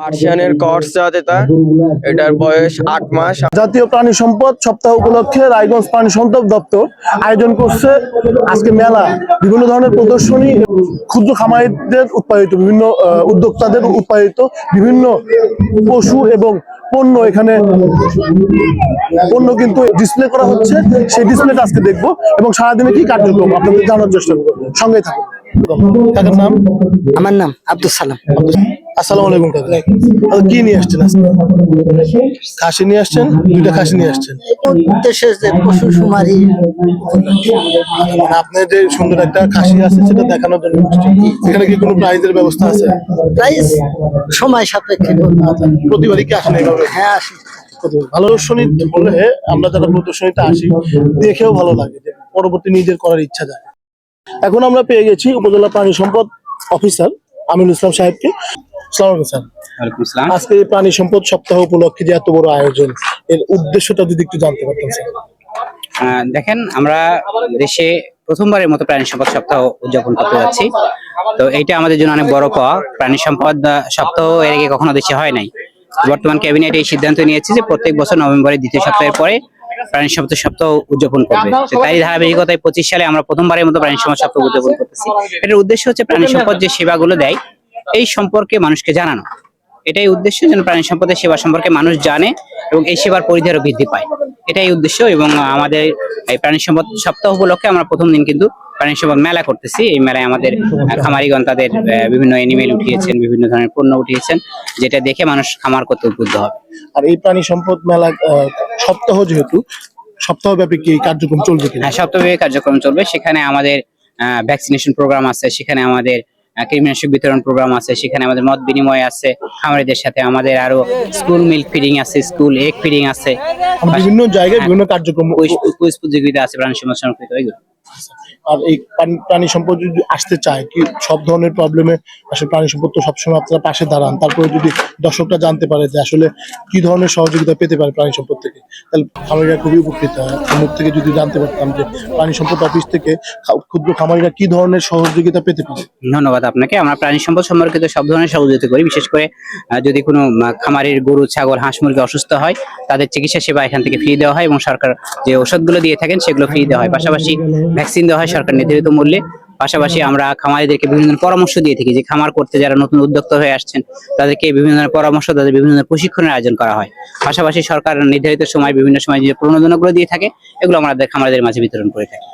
পার্সিয়ানের কর্স জাতেতা এটার বয়স আট মাস। জাতীয় প্রাণী সম্পদ সপ্তাহ উপলক্ষে রায়গঞ্জ প্রাণী সম্পদ দপ্তর আয়োজন করছে আজকে মেলা। বিভিন্ন ধরনের প্রদর্শনী ক্ষুদ্র খামারিদের উৎপাদিত বিভিন্ন উদ্যোক্তাদের উৎপাদিত বিভিন্ন পশু এবং পণ্য এখানে পণ্য কিন্তু ডিসপ্লে করা হচ্ছে। সেই ডিসপ্লেটা আজকে দেখব এবং সারাদিনে কি কার্যক্রম আপনাদের জানার চেষ্টা করব। সঙ্গে থাকুন। আমার নাম আব্দুল সালাম। আসসালামু আলাইকুম কাকা। কি নিয়ে আসছেন খাসি নিয়ে আসছেন? দুইটা খাসি নিয়ে আসছেন? যে পশু মানে আপনার যে সুন্দর একটা খাসি আছে সেটা দেখানোর জন্য এখানে কি কোনো প্রাইজের ব্যবস্থা আছে? প্রাইস সময় সাপেক্ষে প্রতিবারই কি আসেন এইভাবে? হ্যাঁ আসি। ভালো প্রদর্শনী হলে আমরা যারা প্রদর্শনীতে আসি দেখেও ভালো লাগে যে পরবর্তী নিজের করার ইচ্ছা যায়। এখন আমরা পেয়ে গেছি উপজেলা প্রাণী সম্পদ অফিসার আমিনুল ইসলাম সাহেবকে। স্যার। আজকে প্রাণী সম্পদ সপ্তাহ উপলক্ষে যে এত বড় আয়োজন এর উদ্দেশ্যটা যদি একটু জানতে পারতেন স্যার। দেখেন আমরা দেশে প্রথমবারের মতো প্রাণী সম্পদ সপ্তাহ উদযাপন করতে যাচ্ছি। তো এইটা আমাদের জন্য অনেক বড় পাওয়া। প্রাণী সম্পদ সপ্তাহ এর আগে কখনো দেশে হয় নাই। বর্তমান ক্যাবিনেট এই সিদ্ধান্ত নিয়েছে যে প্রত্যেক বছর নভেম্বরের দ্বিতীয় সপ্তাহের পরে প্রাণী সম্পদ সপ্তাহ উদযাপন করবে। তাই ধারাবাহিকতায় পঁচিশ সালে আমরা প্রথমবারের মতো প্রাণী সম্পদ সপ্তাহ উদযাপন করতেছি। এটার উদ্দেশ্য হচ্ছে প্রাণী সম্পদ যে সেবাগুলো দেয় এই সম্পর্কে মানুষকে জানানো। এটাই উদ্দেশ্য যেন প্রাণী সম্পদের সেবা সম্পর্কে মানুষ জানে এবং এই সেবার পরিধি আরও বৃদ্ধি পায়। এটাই উদ্দেশ্য এবং আমাদের এই প্রাণী সম্পদ সপ্তাহ উপলক্ষে আমরা প্রথম দিন কিন্তু প্রাণী সম্পদ মেলা করতেছি। এই মেলায় আমাদের খামারিগণ তাদের বিভিন্ন এনিমেল উঠিয়েছেন বিভিন্ন ধরনের পণ্য উঠিয়েছেন যেটা দেখে মানুষ খামার করতে উদ্বুদ্ধ হবে। আর এই প্রাণী সম্পদ মেলা সপ্তাহ যেহেতু সপ্তাহব্যাপী কি এই কার্যক্রম চলবে হ্যাঁ সপ্তাহে কার্যক্রম চলবে। সেখানে আমাদের ভ্যাকসিনেশন প্রোগ্রাম আছে সেখানে আমাদের আহ, কীটনাশক বিতরণ প্রোগ্রাম আছে সেখানে আমাদের মত বিনিময় আছে খামারিদের সাথে আমাদের আরও স্কুল মিল্ক ফিডিং আছে স্কুল এগ ফিডিং আছে। বিভিন্ন জায়গায় বিভিন্ন কার্যক্রম প্রতিযোগিতা আছে প্রাণী সমাজ সংরক্ষিত ওইগুলো আর এই প্রাণী- প্রাণী সম্পদ যদি আসতে চায়, কি সব ধরনের প্রবলেমে আসলে প্রাণী সম্পদ তো সবসময় আপনারা পাশে দাঁড়ান। তারপরে যদি দর্শকরা জানতে পারে যে আসলে কি ধরনের সহযোগিতা পেতে পারে প্রাণী সম্পদ থেকে, তাহলে খামারিরা খুবই উপকৃত হয়। থেকে যদি জানতে পারতাম যে প্রাণী সম্পদ অফিস থেকে ক্ষুদ্র খামারিরা কি ধরনের সহযোগিতা পেতে পারে। ধন্যবাদ আপনাকে। আমরা প্রাণী সম্পদ সম্পর্কিত সব ধরনের সহযোগিতা করি। বিশেষ করে যদি কোনো খামারের গরু, ছাগল, হাঁস, মুরগি অসুস্থ হয়, তাদের চিকিৎসা সেবা এখান থেকে ফ্রি দেওয়া হয় এবং সরকার যে ওষুধগুলো দিয়ে থাকেন, সেগুলো ফ্রি দেওয়া হয়। পাশাপাশি ভ্যাকসিন দেওয়া হয় সরকার নির্ধারিত মূল্যে। পাশাপাশি আমরা খামারিদেরকে বিভিন্ন ধরনের পরামর্শ দিয়ে থাকি যে খামার করতে যারা নতুন উদ্যোক্তা হয়ে আসছেন, তাদেরকে বিভিন্ন ধরনের পরামর্শ, তাদের বিভিন্ন ধরনের প্রশিক্ষণের আয়োজন করা হয়। পাশাপাশি সরকার নির্ধারিত সময় বিভিন্ন সময় যে প্রণোদনাগুলো দিয়ে থাকে, এগুলো আমাদের খামারিদের মাঝে বিতরণ করে থাকি।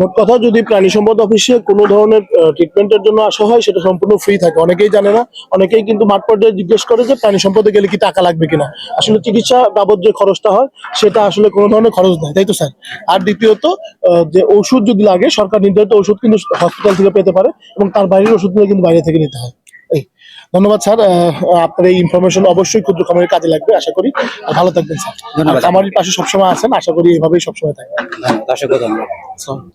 মোট কথা যদি প্রাণী সম্পদ অফিসে কোনো ধরনের ট্রিটমেন্টের জন্য আসা হয় সেটা সম্পূর্ণ ফ্রি থাকে। অনেকেই জানে না অনেকেই কিন্তু মাঠ পর্যায়ে জিজ্ঞেস করে যে প্রাণী সম্পদে গেলে কি টাকা লাগবে কিনা। আসলে চিকিৎসা বাবদ যে খরচটা হয় সেটা আসলে কোনো ধরনের খরচ নেই তাই তো স্যার? আর দ্বিতীয়ত যে ওষুধ যদি লাগে সরকার নির্ধারিত ওষুধ কিন্তু হসপিটাল থেকে পেতে পারে এবং তার বাইরের ওষুধগুলো কিন্তু বাইরে থেকে নিতে হয়। এই ধন্যবাদ স্যার। আপনার এই ইনফরমেশন অবশ্যই ক্ষুদ্র খামারের কাজে লাগবে আশা করি। ভালো থাকবেন স্যার। আমার পাশে সবসময় আছেন আশা করি এভাবেই সবসময় থাকবেন। ধন্যবাদ।